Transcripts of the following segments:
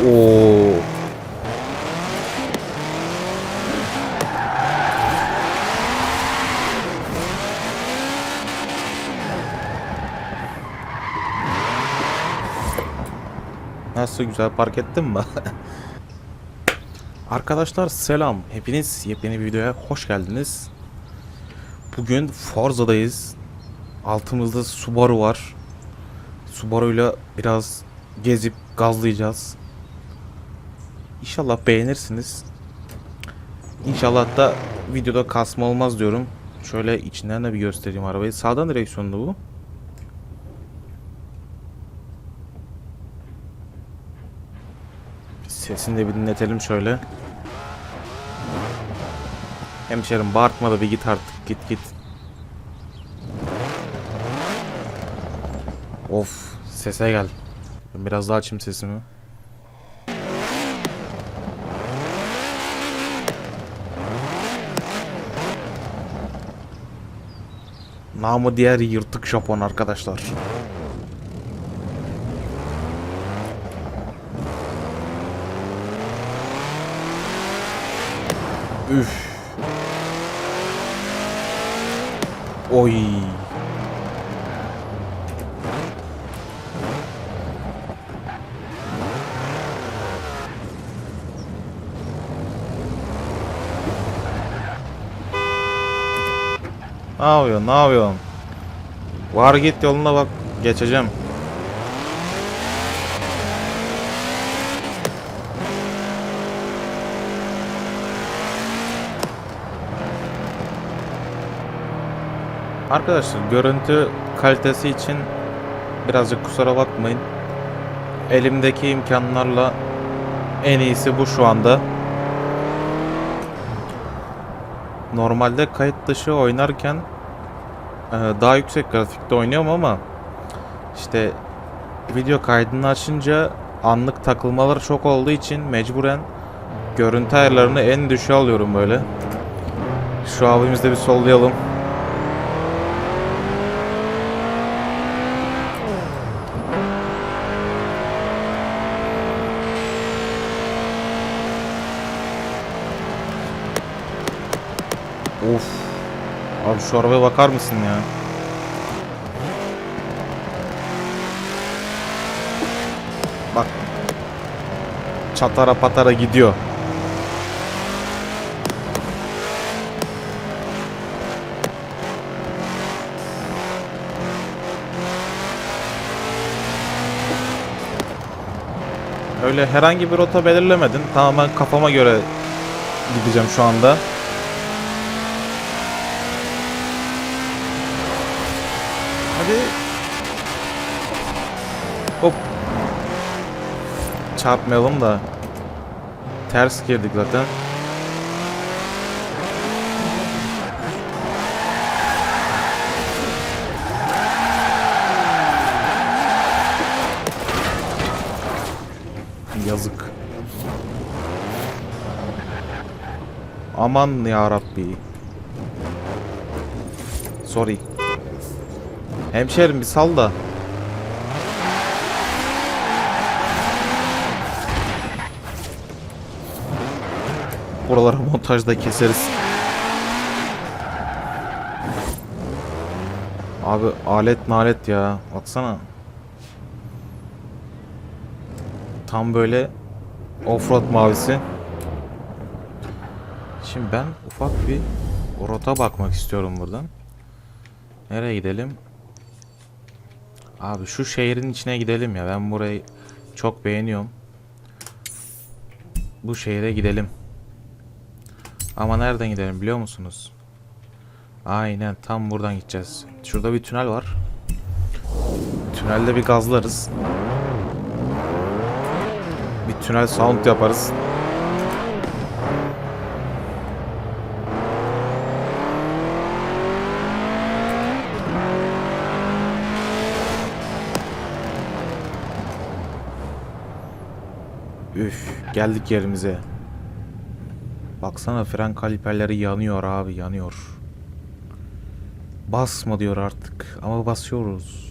Oo. Nasıl güzel park ettin mi? Arkadaşlar selam. Hepiniz yepyeni bir videoya hoş geldiniz. Bugün Forza'dayız. Altımızda Subaru var. Subaru'yla biraz gezip gazlayacağız. İnşallah beğenirsiniz. İnşallah da videoda kasma olmaz diyorum. Şöyle içinden de bir göstereyim arabayı. Sağdan direksiyonlu bu. Sesini de bir dinletelim şöyle. Hemşerim bağırtma da bir git artık git git. Of sese gel. Biraz daha açayım sesimi. Namı diğer yırtık Japon arkadaşlar. Üf. Oy. Ne yapıyorsun? Ne yapıyorsun? Var git yoluna bak. Geçeceğim. Arkadaşlar görüntü kalitesi için birazcık kusura bakmayın. Elimdeki imkanlarla en iyisi bu şu anda. Normalde kayıt dışı oynarken daha yüksek grafikte oynuyorum ama işte video kaydını açınca anlık takılmalar çok olduğu için mecburen görüntü ayarlarını en düşüğe alıyorum böyle. Şu abimizi de bir sollayalım. Of. Abi şu arabaya bakar mısın ya? Bak. Çatara patara gidiyor. Öyle herhangi bir rota belirlemedim. Tamamen kafama göre gideceğim şu anda. Çarpmayalım da. Ters girdik zaten. Yazık. Aman ya Rabbi. Sorry. Hemşerim bir sal da. Buraları montajda keseriz. Abi alet nalet ya. Baksana. Tam böyle offroad mavisi. Şimdi ben ufak bir rota bakmak istiyorum buradan. Nereye gidelim? Abi şu şehrin içine gidelim ya. Ben burayı çok beğeniyorum. Bu şehre gidelim. Ama nereden gidelim biliyor musunuz? Aynen tam buradan gideceğiz. Şurada bir tünel var. Tünelde bir gazlarız. Bir tünel sound yaparız. Üf, geldik yerimize. Baksana fren kaliperleri yanıyor abi, yanıyor. Basma diyor artık ama basıyoruz.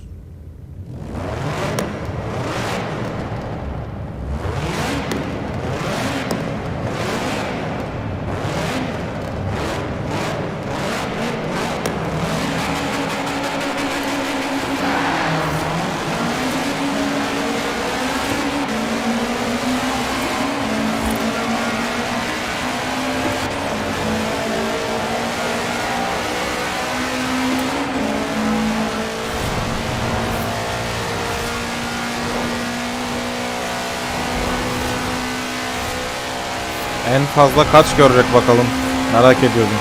en fazla kaç görecek bakalım. Merak ediyorum.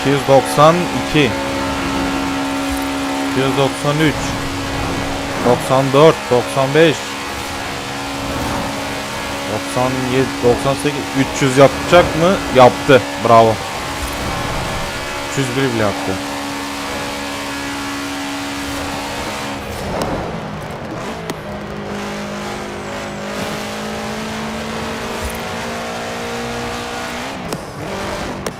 292 293 94 95 97 98 300 yapacak mı? Yaptı. Bravo. 301 bile yaptı.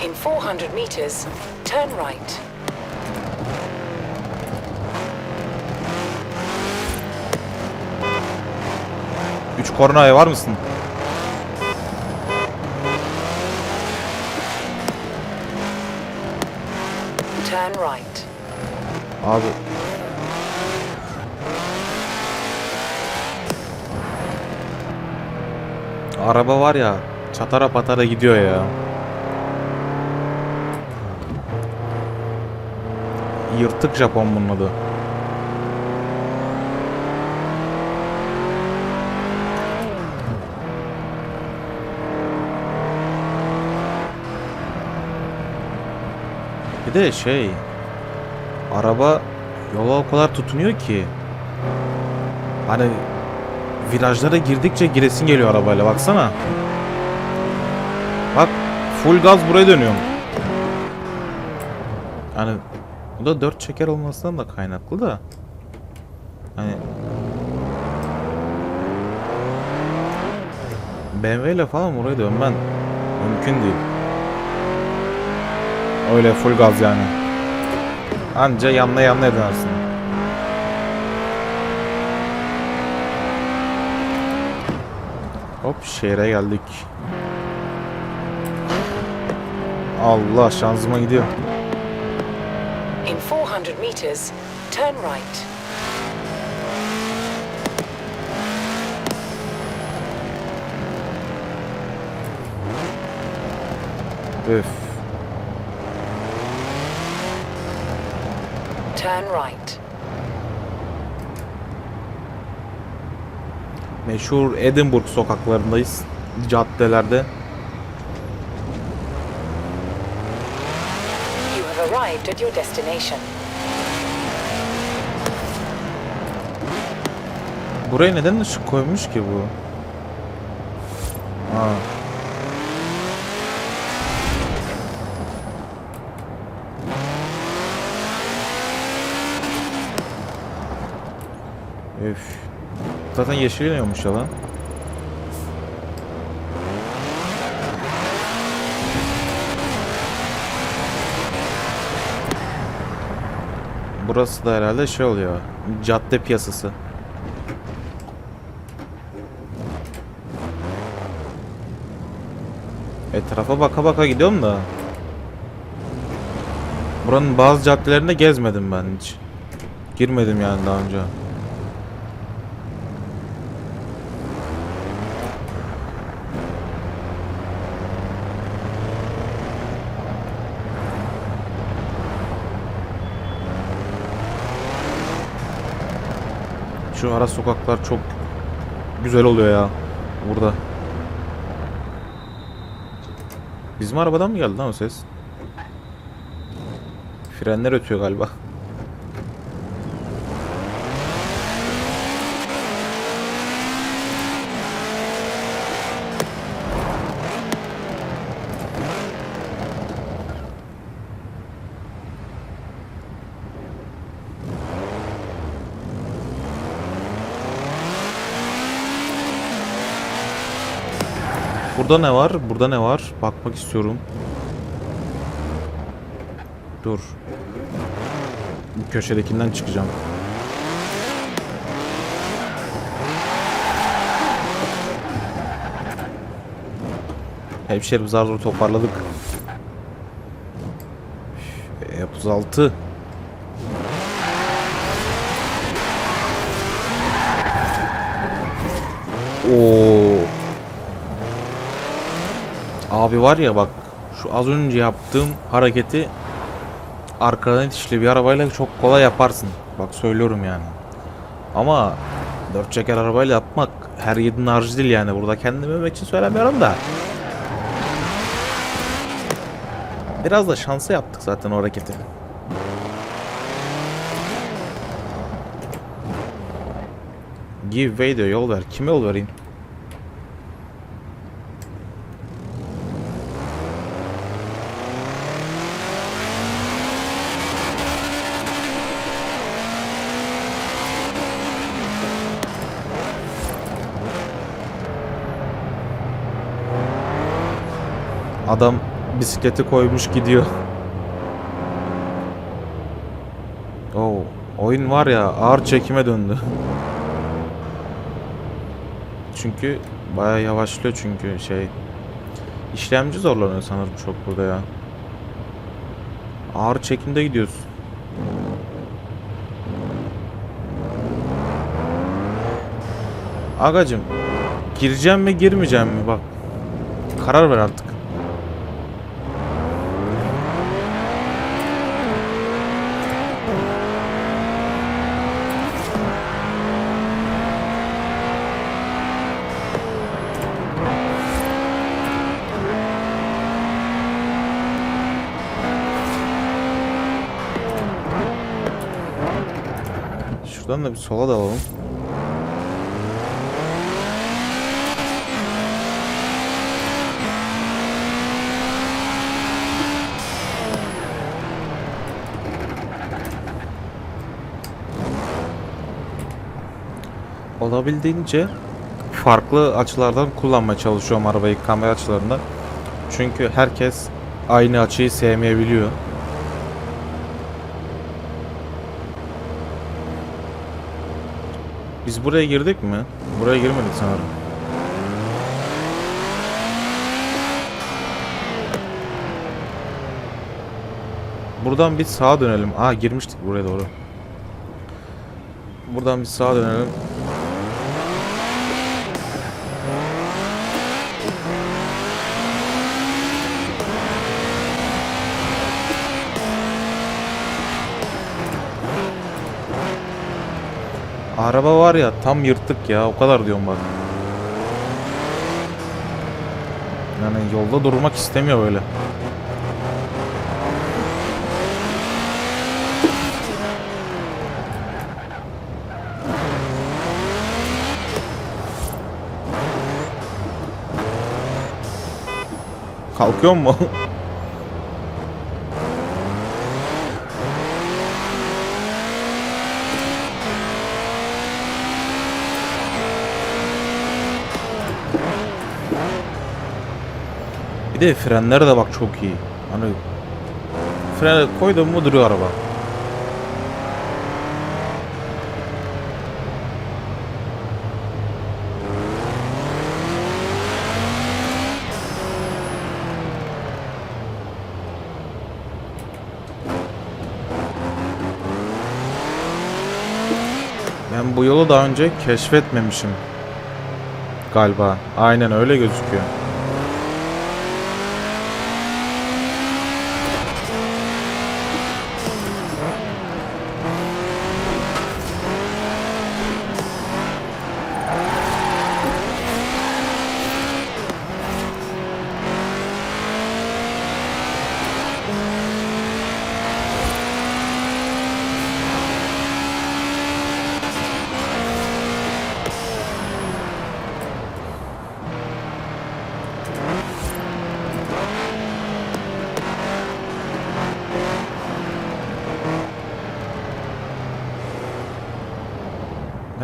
In 400 meters, turn right. Üç kornaya var mısın? Turn right. Abi. Araba var ya çatara patara gidiyor ya. Yırtık Japon bunun adı. Bir de şey araba yola o kadar tutunuyor ki hani virajlara girdikçe giresin geliyor arabayla baksana. Bak full gaz buraya dönüyorum. Yani bu da dört çeker olmasından da kaynaklı da. Hani BMW ile falan oraya dönmen mümkün değil. Öyle full gaz yani. Anca yanına yanına edersin. Hop şehre geldik. Allah şansıma gidiyor. In 400 meters, turn right. Öf. Turn right. Meşhur Edinburgh sokaklarındayız. Caddelerde. Have arrived at your destination. Buraya neden ışık koymuş ki bu? Ha. Üf. Zaten yeşil yanıyormuş ya lan. Burası da herhalde şey oluyor. Cadde piyasası. Etrafa baka baka gidiyorum da. Buranın bazı caddelerinde gezmedim ben hiç. Girmedim yani daha önce. Şu ara sokaklar çok güzel oluyor ya burada. Bizim arabadan mı geldi lan o ses? Frenler ötüyor galiba. Burada ne var? Burada ne var? Bakmak istiyorum. Dur. Bu köşedekinden çıkacağım. Hemşerim zar zor toparladık. Üf, E36. Oo. Abi var ya bak şu az önce yaptığım hareketi arkadan itişli bir arabayla çok kolay yaparsın. Bak söylüyorum yani. Ama Dört çeker arabayla yapmak her yedinin harcı değil yani. Burada kendimi övmek için söylemiyorum da. Biraz da şansa yaptık zaten o hareketi. Give way diyor yol ver. Kime yol vereyim? Adam bisikleti koymuş gidiyor. Oo, oyun var ya ağır çekime döndü. Çünkü bayağı yavaşlıyor çünkü şey işlemci zorlanıyor sanırım çok burada ya. Ağır çekimde gidiyoruz. Agacım gireceğim mi girmeyeceğim mi bak. Karar ver artık. Şuradan da bir sola da. Olabildiğince farklı açılardan kullanmaya çalışıyorum arabayı kamera açılarından. Çünkü herkes aynı açıyı sevmeyebiliyor. Biz buraya girdik mi? Buraya girmedik sanırım. Buradan bir sağa dönelim. Aa girmiştik buraya doğru. Buradan bir sağa dönelim. Araba var ya tam yırtık ya o kadar diyorum bak. Yani yolda durmak istemiyor böyle. Kalkıyor mu? Bir de frenler de bak çok iyi. Hani frene koydum mu duruyor araba. Ben bu yolu daha önce keşfetmemişim. Galiba. Aynen öyle gözüküyor.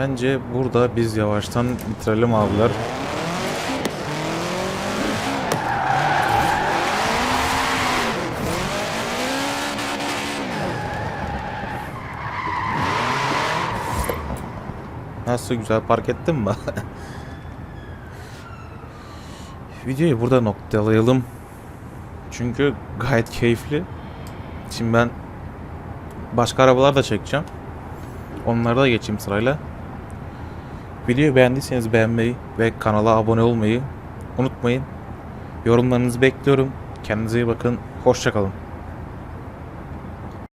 Bence burada biz yavaştan bitirelim abiler. Nasıl güzel park ettin mi? Videoyu burada noktalayalım. Çünkü gayet keyifli. Şimdi ben başka arabalar da çekeceğim. Onlara da geçeyim sırayla. Videoyu beğendiyseniz beğenmeyi ve kanala abone olmayı unutmayın. Yorumlarınızı bekliyorum. Kendinize iyi bakın. Hoşçakalın.